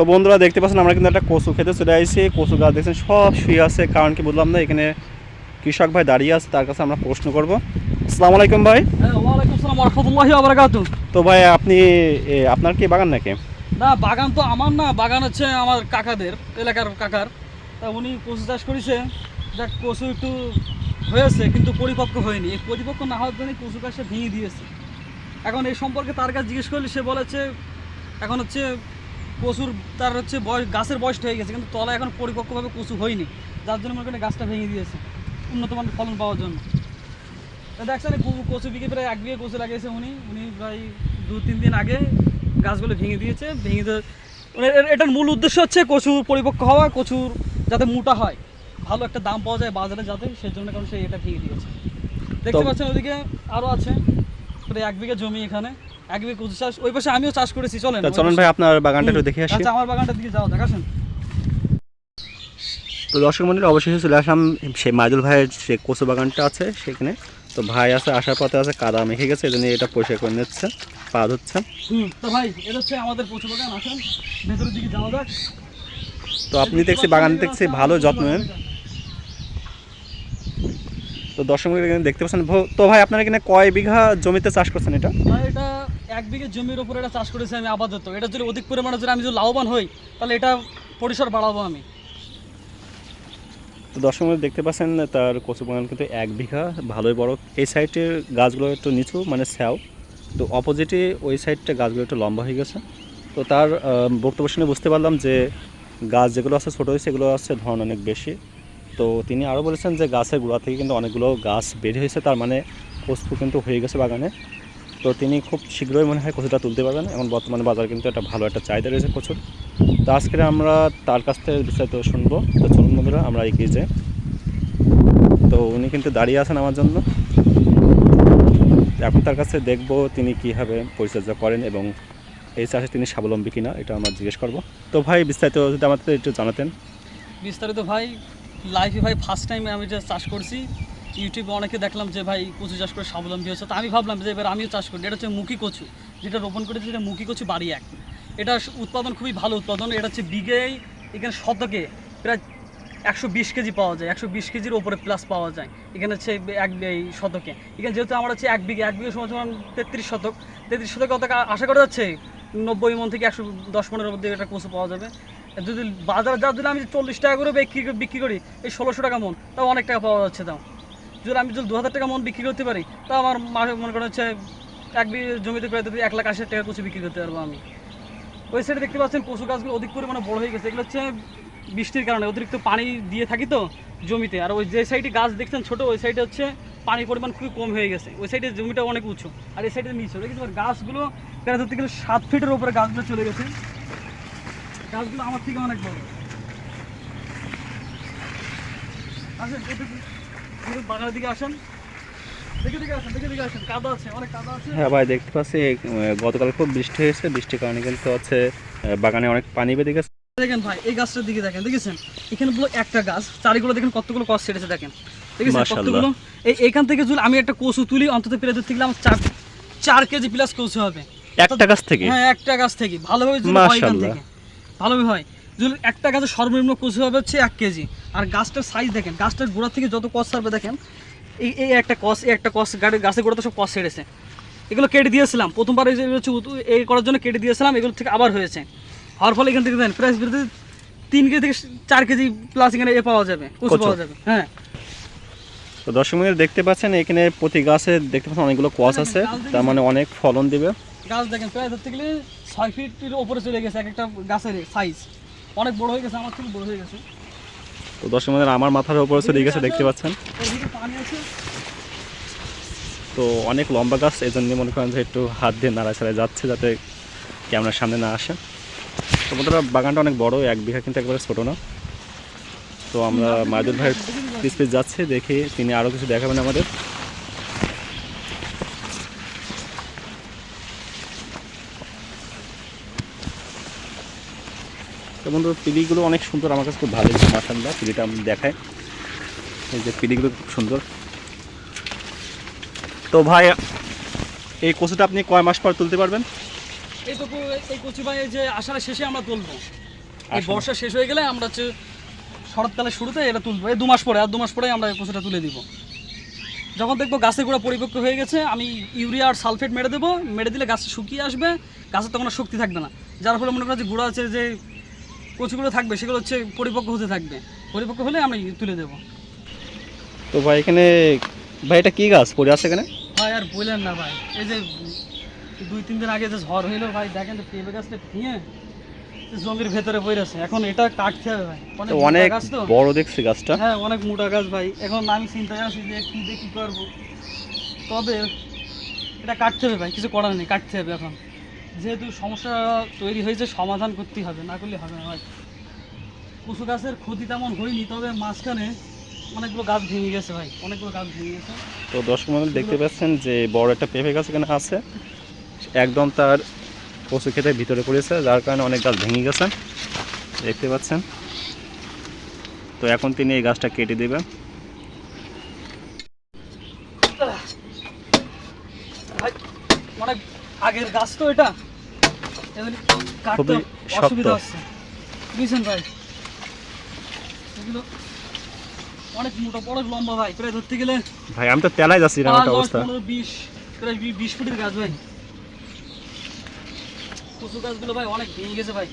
তো বন্ধুরা দেখতে পাচ্ছেন আমরা কিন্তু একটা কচু খেতে চলে আসছি কচু গাছ দেখছেন সব শুয়ে আছে। কারণ কি বললাম না এখানে কৃষক ভাই দাঁড়িয়ে আছে তার কাছে আমরা প্রশ্ন করব। আসসালামু আলাইকুম ভাই। হ্যাঁ তো ভাই আপনি আপনার কি বাগান নাকি? না বাগান তো আমার না বাগান হচ্ছে আমার কাকাদের এলাকার কাকার। তা উনি কচু চাষ করেছে। যাক কচু একটু হয়েছে কিন্তু পরিপক্ক হয়নি। এই পরিপক্ক না হওয়ার জন্য কচু গাছটা ভেঙে দিয়েছে। এখন এই সম্পর্কে তার কাছে জিজ্ঞেস করলে সে বলেছে এখন হচ্ছে কচুর তার হচ্ছে বয়স গাছের বয়সটা হয়ে গেছে কিন্তু তলায় এখন পরিপক্কভাবে কচু হয়নি। যার জন্য মনে করেন গাছটা ভেঙে দিয়েছে উন্নত মানের ফলন পাওয়ার জন্য। দেখছেন কচু বিঘে প্রায় এক বিঘে কচু লাগিয়েছে উনি। উনি প্রায় দু তিন দিন আগে গাছগুলো ভেঙে দিয়েছে ভেঙে দিয়ে মানে এটার মূল উদ্দেশ্য হচ্ছে কচুর পরিপক্ক হওয়া কচুর যাতে মোটা হয় ভালো একটা দাম পাওয়া যায় বাজারে যাতে সেই জন্য কারণ সে এটা ভেঙে দিয়েছে। দেখতে পাচ্ছেন ওদিকে আরও আছে। প্রায় এক বিঘা জমি এখানে এক বিঘা কচু চাষ ওই পাশে আমিও চাষ করেছি চলেন। ওই ভাই আপনার বাগানটা একটু দেখে আসি। আচ্ছা আমার বাগানটার দিকে যাও তো দর্শক মন্ডলী অবশেষে চলে আসলাম সেই মাইদুল ভাইয়ের যে কচু বাগানটা আছে সেখানে। তো ভাই আছে আসার পথে আছে কাদা মেখে গেছে এই জন্য এটা পরিষ্কার করে নিচ্ছে পা ধুচ্ছে। তো ভাই এটা হচ্ছে আমাদের কচু বাগান আসেন ভেতরের দিকে যাওয়া যাক। তো আপনি দেখছি বাগান দেখছি ভালো যত্ন নেন। তো দর্শক দেখতে পাচ্ছেন। তো ভাই আপনারা এখানে কয় বিঘা জমিতে চাষ করছেন এটা? ভাই এটা এক বিঘা জমির উপর এটা চাষ করেছি আমি আপাতত। এটা যদি অধিক পরিমাণে যদি আমি যদি লাভবান হই তাহলে এটা পরিসর বাড়াবো আমি। তো দর্শক দেখতে পাচ্ছেন তার কচু বাগান কিন্তু এক বিঘা ভালোই বড়। এই সাইডের গাছগুলো একটু নিচু মানে স্যাও। তো অপোজিটে ওই সাইডটা গাছগুলো একটু লম্বা হয়ে গেছে। তো তার বক্তব্য শুনে বুঝতে পারলাম যে গাছ যেগুলো আছে ছোটো হয়েছে এগুলো আছে ধরন অনেক বেশি। তো তিনি আরও বলেছেন যে গাছের গোড়া থেকে কিন্তু অনেকগুলো গাছ বের হয়েছে, তার মানে কচু কিন্তু হয়ে গেছে বাগানে। তো তিনি খুব শীঘ্রই মনে হয় কচুটা তুলতে পারবেন এখন বর্তমানে বাজার কিন্তু একটা ভালো একটা চাহিদা রয়েছে কচুর তো আজকে আমরা তার কাছ থেকে বিস্তারিত শুনব। তো চলুন বন্ধুরা, আমরা এগিয়ে যাই। তো উনি কিন্তু দাঁড়িয়ে আছেন আমার জন্য। এখন তার কাছে দেখব তিনি কীভাবে পরিচর্যা করেন এবং এই চাষে তিনি স্বাবলম্বী কিনা, এটা আমরা জিজ্ঞেস করব। তো ভাই, বিস্তারিত যদি আমাদের একটু জানাতেন। বিস্তারিত ভাই লাইফে ভাই ফার্স্ট টাইম আমি যে চাষ করছি ইউটিউবে অনেকে দেখলাম যে ভাই, কচু চাষ করে স্বাবলম্বী হচ্ছে। তো আমি ভাবলাম যে এবার আমিও চাষ করি। এটা হচ্ছে মুখী কচু। যেটা রোপণ করেছি সেটা মুখী কচু বাড়ি এক। এটা উৎপাদন খুবই ভালো উৎপাদন। এটা হচ্ছে বিঘেই এখানে শতকে প্রায় একশো বিশ কেজি পাওয়া যায়। একশো বিশ কেজির ওপরে প্লাস পাওয়া যায়। এখানে হচ্ছে এক এই শতকে। এখানে যেহেতু আমার হচ্ছে এক বিঘে এক বিঘে সমান সমান তেত্রিশ শতক। তেত্রিশ শতকে অত আশা করা যাচ্ছে? নব্বই মন থেকে একশো দশ মনের মধ্যে এটা কচু পাওয়া যাবে। যদি বাজারে যা যদি আমি চল্লিশ টাকা করে বিক্রি বিক্রি করি, এই ষোলোশো টাকা মন, তাও অনেক টাকা পাওয়া যাচ্ছে তাও। যদি আমি যদি দু হাজার টাকা মন বিক্রি করতে পারি, তাও আমার মনে করেন হচ্ছে এক জমিতে প্রায় যদি এক লাখ আশি টাকা কচু বিক্রি করতে পারব আমি। ওই সাইডে দেখতে পাচ্ছেন কচু গাছগুলো অধিক পরিমাণে বড় হয়ে গেছে। এগুলো হচ্ছে বৃষ্টির কারণে, অতিরিক্ত পানি দিয়ে থাকি তো জমিতে। আর ওই যে সাইডে গাছ দেখছেন ছোট, ওই সাইডে হচ্ছে পানির পরিমাণ খুবই কম হয়ে গেছে। ওই সাইডে জমিটা অনেক উঁচু, আর এই সাইডে নিচু। এবার গাছগুলো প্রায় ধরতে গেলে সাত ফিটের উপরে গাছগুলো চলে গেছে। গাছগুলো আমার থেকে অনেক বড়। আসেন বাগানের দিকে আসেন। হ্যাঁ ভাই দেখতে পাচ্ছি গতকাল খুব বৃষ্টি হয়েছে বৃষ্টির কারণে কিন্তু হচ্ছে বাগানে অনেক পানি বেঁধে গেছে। দেখেন ভাই এই গাছটার দিকে দেখেন দেখেছেন? এখানে পুরো একটা গাছ চারিগুলো দেখেন কতগুলো কস ছেড়েছে দেখেন। দেখেছেন কতগুলো? এই এইখান থেকে যদি আমি একটা কচু তুলি অন্তত প্রায় ধরতে গেলে আমার চার চার কেজি প্লাস কচু হবে। একটা গাছ থেকে? হ্যাঁ একটা গাছ থেকে। ভালোভাবে এখান থেকে। ভালোভাবে হয়। যদি একটা গাছের সর্বনিম্ন কচু হবে হচ্ছে এক কেজি। আর গাছটার সাইজ দেখেন গাছটার গোড়া থেকে যত কস ছাড়বে দেখেন এই এই একটা কস এই একটা কস গাড়ি গাছের গোড়াতে সব কস ছেড়েছে। এগুলো কেটে দিয়েছিলাম প্রথমবার এই হচ্ছে এই করার জন্য কেটে দিয়েছিলাম এগুলো থেকে আবার হয়েছে। হওয়ার ফলে এখান থেকে দেন প্রায় বেরোতে তিন কেজি থেকে চার কেজি প্লাস এখানে এ পাওয়া যাবে কচু। পাওয়া যাবে হ্যাঁ। তো দর্শক দেখতে পাচ্ছেন এখানে প্রতি গাছে দেখতে পাচ্ছেন অনেকগুলো কোয়াশ আছে তার মানে অনেক ফলন দিবে। গাছ দেখেন প্রায় ধরতে গেলে ছয় ফিটের ওপরে চলে গেছে এক একটা গাছের সাইজ অনেক বড় হয়ে গেছে আমার থেকে বড় হয়ে গেছে। তো দর্শক বন্ধুরা আমার মাথার উপরে চলে গেছে দেখতে পাচ্ছেন। পানি আছে। তো অনেক লম্বা গাছ এই জন্য মনে করেন যে একটু হাত দিয়ে নাড়াচাড়া যাচ্ছে যাতে ক্যামেরার সামনে না আসে। তো বন্ধুরা বাগানটা অনেক বড় এক বিঘা কিন্তু একবারে ছোটো না। তো আমরা মাদুর ভাইয়ের পিস পিস যাচ্ছে দেখে তিনি আরও কিছু দেখাবেন আমাদের। তো বন্ধু পিলিগুলো অনেক সুন্দর আমার কাছে খুব ভালো লাগছে মাসাল্লাহ পিলিটা আমি দেখাই। এই যে পিলিগুলো খুব সুন্দর। তো ভাই এই কচুটা আপনি কয় মাস পর তুলতে পারবেন? এইটুকু এই কচু ভাই এই যে আষাঢ়ের শেষে আমরা তুলবো। এই বর্ষা শেষ হয়ে গেলে আমরা হচ্ছে শরৎকালের শুরুতে এটা তুলবো। এই দু মাস পরে আর দু মাস পরে আমরা এই কচুটা তুলে দিব। যখন দেখব গাছের গোড়া পরিপক্ক হয়ে গেছে আমি ইউরিয়া আর সালফেট মেরে দেবো। মেরে দিলে গাছ শুকিয়ে আসবে গাছের তখন শক্তি থাকবে না। যার ফলে মনে করা যে গোড়া আছে যে কচুগুলো থাকবে সেগুলো হচ্ছে পরিপক্ক হতে থাকবে। পরিপক্ক হলে আমি তুলে দেবো। তো ভাই এখানে ভাই এটা কি গাছ? পড়ে আছে এখানে? ভাই আর বললেন না ভাই। এই যে দুই তিন দিন আগে যে ঝড় হইল ভাই দেখেন তো পেঁপে গাছটা ভেঙে জমির ভেতরে বই আছে। এখন এটা কাটতে হবে ভাই। অনেক গাছ তো। বড় দেখছি গাছটা। হ্যাঁ অনেক মোটা গাছ ভাই। এখন আমি চিন্তায় আছি যে কী দেখি করব। তবে এটা কাটতে হবে ভাই কিছু করার নেই কাটতে হবে এখন। যেহেতু সমস্যা তৈরি হয়েছে সমাধান করতেই হবে না করলে হবে না ভাই। কচু গাছের ক্ষতি তেমন হয়নি তবে মাঝখানে অনেকগুলো গাছ ভেঙে গেছে ভাই। অনেকগুলো গাছ ভেঙে গেছে। তো দর্শক মন্ডলী দেখতে পাচ্ছেন যে বড় একটা পেঁপে গাছ এখানে আছে। একদম তার কচু খেতে ভিতরে পড়েছে যার কারণে অনেক গাছ ভেঙে গেছে। দেখতে পাচ্ছেন। তো এখন তিনি এই গাছটা কেটে দেবেন। ভাই অনেক আগের গাছ তো এটা। কাটতে। অসুবিধা হচ্ছে। বুঝছেন ভাই? এগুলো অনেক মোটা বড় লম্বা ভাই প্রায় ধরতে গেলে ভাই আমি তো তেলাই যাচ্ছি না পাঁচ অবস্থা। পনেরো বিশ প্রায় বি- বিশ ফুটের গাছ ভাই। কচু গাছগুলো ভাই অনেক ভেঙে গেছে ভাই।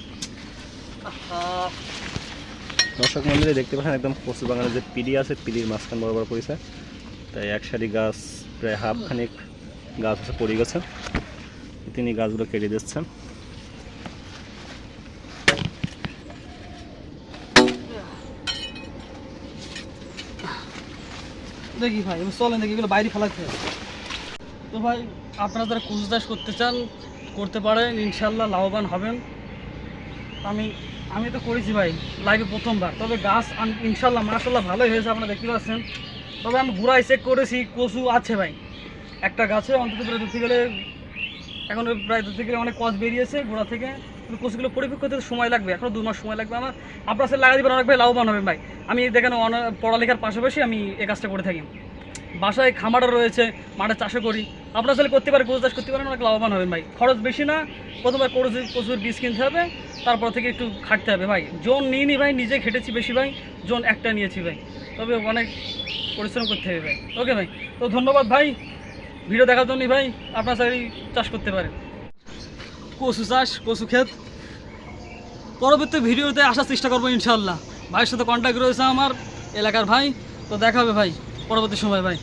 দর্শক মন্দিরে দেখতে পাচ্ছেন একদম কচু বাগানের যে পিড়ি আছে পিড়ির মাঝখান বরাবর পড়েছে। তাই এক সারি গাছ প্রায় হাফ খানিক গাছ আছে পড়ে গেছে। তিনি গাছগুলো কেটে দিচ্ছেন। দেখি ভাই চলেন দেখি এগুলো বাইরে ফেলাতে। তো ভাই, আপনারা যারা কুচু চাষ করতে চান, করতে পারেন ইনশাল্লাহ লাভবান হবেন। আমি আমি তো করেছি ভাই লাইভে প্রথমবার। তবে গাছ ইনশাল্লাহ মাসাল্লাহ ভালোই হয়েছে, আপনারা দেখতে পাচ্ছেন। তবে আমি ঘুরাই চেক করেছি, কচু আছে ভাই। একটা গাছে অন্তত প্রায় ধরতে গেলে এখন প্রায় ধরতে গেলে অনেক কচ বেরিয়েছে গোড়া থেকে। পরিপক্ক হতে সময় লাগবে এখনও দু মাস সময় লাগবে আমার। আপনার সাথে লাগাই দেবেন অনেক ভাই, লাভবান হবেন ভাই। আমি দেখেন পড়ালেখার পাশাপাশি আমি এই কাজটা করে থাকি। বাসায় খামারও রয়েছে, মাঠে চাষও করি। আপনার সাথে করতে পারে গরু চাষ করতে পারেন অনেক লাভবান হবেন ভাই। খরচ বেশি না, প্রথমবার কচু কচুর বীজ কিনতে হবে, তারপর থেকে একটু খাটতে হবে ভাই। জোন নিইনি ভাই, নিজে খেটেছি বেশি ভাই, জোন একটা নিয়েছি ভাই। তবে অনেক পরিশ্রম করতে হবে ভাই। ওকে ভাই, তো ধন্যবাদ ভাই, ভিডিও দেখার জন্যই ভাই, আপনার সাথে চাষ করতে পারেন কচু চাষ, কচু ক্ষেত। পরবর্তী ভিডিওতে আসার চেষ্টা করব ইনশাল্লাহ ভাইয়ের সাথে কন্ট্যাক্ট রয়েছে আমার এলাকার ভাই। তো দেখা হবে ভাই, পরবর্তী সময় ভাই।